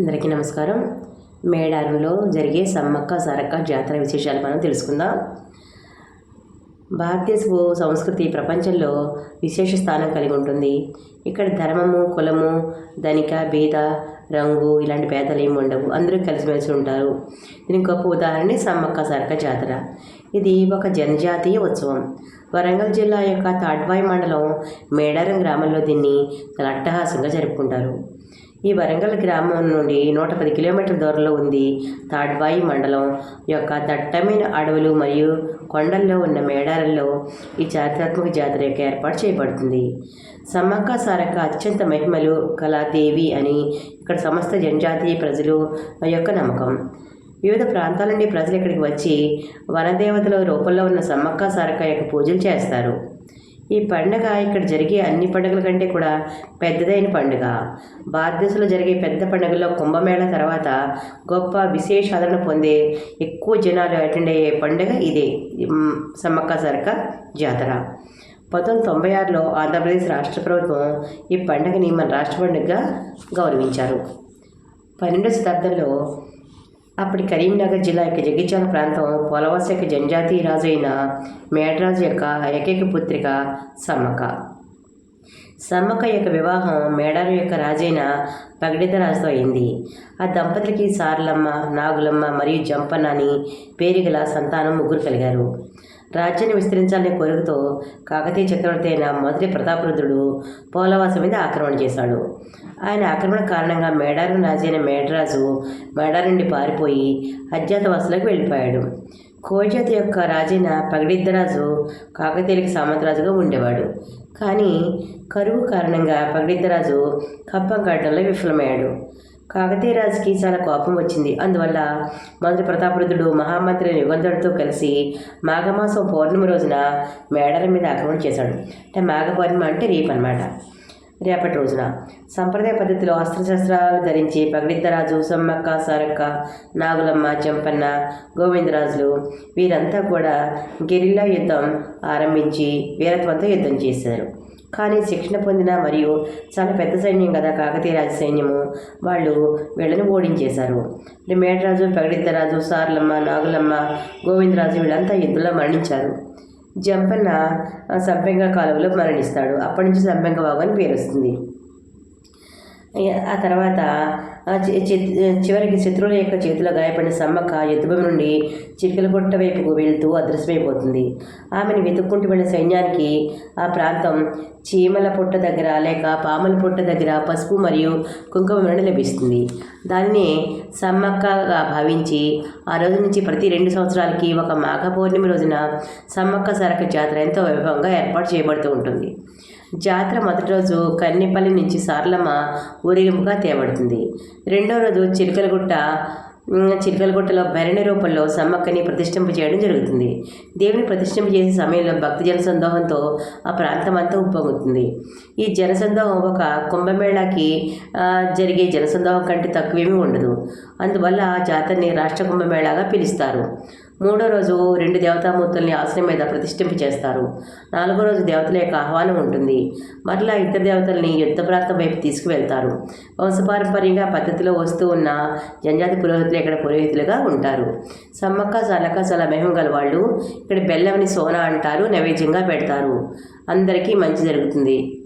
అందరికీ నమస్కారం. మేడారంలో జరిగే సమ్మక్క సారక్క జాతర విశేషాలు మనం తెలుసుకుందాం. భారతదేశపు సంస్కృతి ప్రపంచంలో విశేష స్థానం కలిగి ఉంటుంది. ఇక్కడ ధర్మము కులము ధనిక భేద రంగు ఇలాంటి భేదాలు ఏమి ఉండవు. అందరూ కలిసిమెలిసి ఉంటారు. దీనికి గొప్ప ఉదాహరణ సమ్మక్క సారక్క జాతర. ఇది ఒక జనజాతీయ ఉత్సవం. వరంగల్ జిల్లా యొక్క తాడ్వాయి మండలం మేడారం గ్రామంలో దీన్ని చాలా అట్టహాసంగా జరుపుకుంటారు. ఈ వరంగల్ గ్రామం నుండి నూట పది కిలోమీటర్ల దూరంలో ఉంది. తాడ్వాయి మండలం యొక్క దట్టమైన అడవులు మరియు కొండల్లో ఉన్న మేడారంలో ఈ చారిత్రాత్మక జాతర యొక్క ఏర్పాటు చేయబడుతుంది. సమ్మక్క సారక్క అత్యంత మహిమలు కళాదేవి దేవి అని ఇక్కడ సమస్త జనజాతీయ ప్రజలు యొక్క నమ్మకం. వివిధ ప్రాంతాల నుండి ప్రజలు ఇక్కడికి వచ్చి వనదేవతల రూపంలో ఉన్న సమ్మక్క సారక్క యొక్క పూజలు చేస్తారు. ఈ పండగ ఇక్కడ జరిగే అన్ని పండుగల కంటే కూడా పెద్దదైన పండుగ. భారతదేశంలో జరిగే పెద్ద పండుగల్లో కుంభమేళ తర్వాత గొప్ప విశేష ఆదరణ పొందే ఎక్కువ జనాలు అటెండ్ అయ్యే పండుగ ఇదే. సమ్మక్క సరక జాతర. పంతొమ్మిది తొంభై ఆరులో ఆంధ్రప్రదేశ్ రాష్ట్ర ప్రభుత్వం ఈ పండుగని మన రాష్ట్ర పండుగగా గౌరవించారు. పన్నెండవ శతాబ్దంలో అప్పటి కరీంనగర్ జిల్లా యొక్క జగిత్యాల ప్రాంతం పోలవలస యొక్క జనజాతీయ రాజు అయిన మేడరాజు యొక్క ఏకైక పుత్రిక సమ్మక సమ్మక్క యొక్క వివాహం మేడారు యొక్క రాజైన పగడితరాజుతో అయింది. ఆ దంపతులకి సార్లమ్మ నాగులమ్మ మరియు జంపన్న అని పేరు గల సంతానం ముగ్గురు కలిగారు. రాజ్యాన్ని విస్తరించాలనే కోరికతో కాకతీయ చక్రవర్తి అయిన మొదటి ప్రతాపరుద్రుడు పోలవాస మీద ఆక్రమణ చేశాడు. ఆయన ఆక్రమణ కారణంగా మేడారం రాజైన మేడరాజు మేడారు నుండి పారిపోయి అజ్ఞాతవాసులకు వెళ్ళిపోయాడు. కోజాతి యొక్క రాజైన పగడిద్దరాజు కాకతీయులకి సామంతరాజుగా ఉండేవాడు. కానీ కరువు కారణంగా పగడిద్దరాజు కప్పం కట్టడంలో విఫలమయ్యాడు. కాకతీయ రాజుకి చాలా కోపం వచ్చింది. అందువల్ల మొదటి ప్రతాపరుద్రుడు మహామంత్రి యుగంధుడితో కలిసి మాఘమాసం పౌర్ణమి రోజున మేడల మీద ఆక్రమణ చేశాడు. అంటే మాఘ పౌర్ణమి అంటే రేపు అనమాట రేపటి రోజున. సంప్రదాయ పద్ధతిలో అస్త్రశస్త్రాలు ధరించి పగడిద్దరాజు సమ్మక్క సారక్క నాగులమ్మ చెంపన్న గోవిందరాజులు వీరంతా కూడా గెరిల్లా యుద్ధం ఆరంభించి వీరత్వంతో యుద్ధం చేశారు. కానీ శిక్షణ పొందిన మరియు చాలా పెద్ద సైన్యం కదా కాకతీయ రాజ సైన్యము వాళ్ళు వీళ్ళని ఓడించేశారు. మేడరాజు పగడిద్దరాజు సార్లమ్మ నాగులమ్మ గోవిందరాజు వీళ్ళంతా యుద్ధంలో మరణించారు. జంపన్న సంపెంగ కాలువలో మరణిస్తాడు. అప్పటి నుంచి సంపెంగ వాగు అని పేరు వస్తుంది ఆ తర్వాత చివరికి శత్రువుల యొక్క చేతిలో గాయపడిన సమ్మక్క యుద్ధభూమి నుండి చిటికలగుట్ట వైపుకు వెళుతూ అదృశ్యమైపోతుంది. ఆమెను వెతుక్కుంటూ వెళ్ళిన సైన్యానికి ఆ ప్రాంతం చీమల పుట్ట దగ్గర లేక పాముల పుట్ట దగ్గర పసుపు మరియు కుంకుమ నుండి లభిస్తుంది. దాన్ని సమ్మక్కగా భావించి ఆ రోజు నుంచి ప్రతి రెండు సంవత్సరాలకి ఒక మాఘ పౌర్ణమి రోజున సమ్మక్క సరక జాతర ఎంతో వైభవంగా ఏర్పాటు చేయబడుతూ ఉంటుంది. జాతర మొదటి రోజు కన్నెపల్లి నుంచి సార్లమ్మ ఊరేగింపుగా తేబడుతుంది. రెండో రోజు చిలకలగుట్ట చిలకలగుట్టలో భరణి రూపంలో సమ్మక్కని ప్రతిష్ఠింప చేయడం జరుగుతుంది. దేవుని ప్రతిష్ఠింప చేసే సమయంలో భక్తి జనసందోహంతో ఆ ప్రాంతం అంతా ఉప్పొంగుతుంది. ఈ జనసందోహం ఒక కుంభమేళాకి జరిగే జనసందోహం కంటే తక్కువేమీ ఉండదు. అందువల్ల ఆ జాతరని రాష్ట్ర కుంభమేళాగా పిలుస్తారు. మూడో రోజు రెండు దేవతామూర్తుల్ని ఆశ్రయం మీద ప్రతిష్ఠింప చేస్తారు నాలుగో రోజు దేవతల యొక్క ఆహ్వానం ఉంటుంది. మరలా ఇతర దేవతల్ని యుద్ధ ప్రాంతం వైపు తీసుకువెళ్తారు. వంశపారంపర్యంగా పద్ధతిలో వస్తూ ఉన్న జనజాతి పురోహితులు ఇక్కడ పురోహితులుగా ఉంటారు. సమ్మక్క సలక చాలా మేహం గల వాళ్ళు ఇక్కడ బెల్లంని సోనా అంటారు నైవేద్యంగా పెడతారు. అందరికీ మంచి జరుగుతుంది.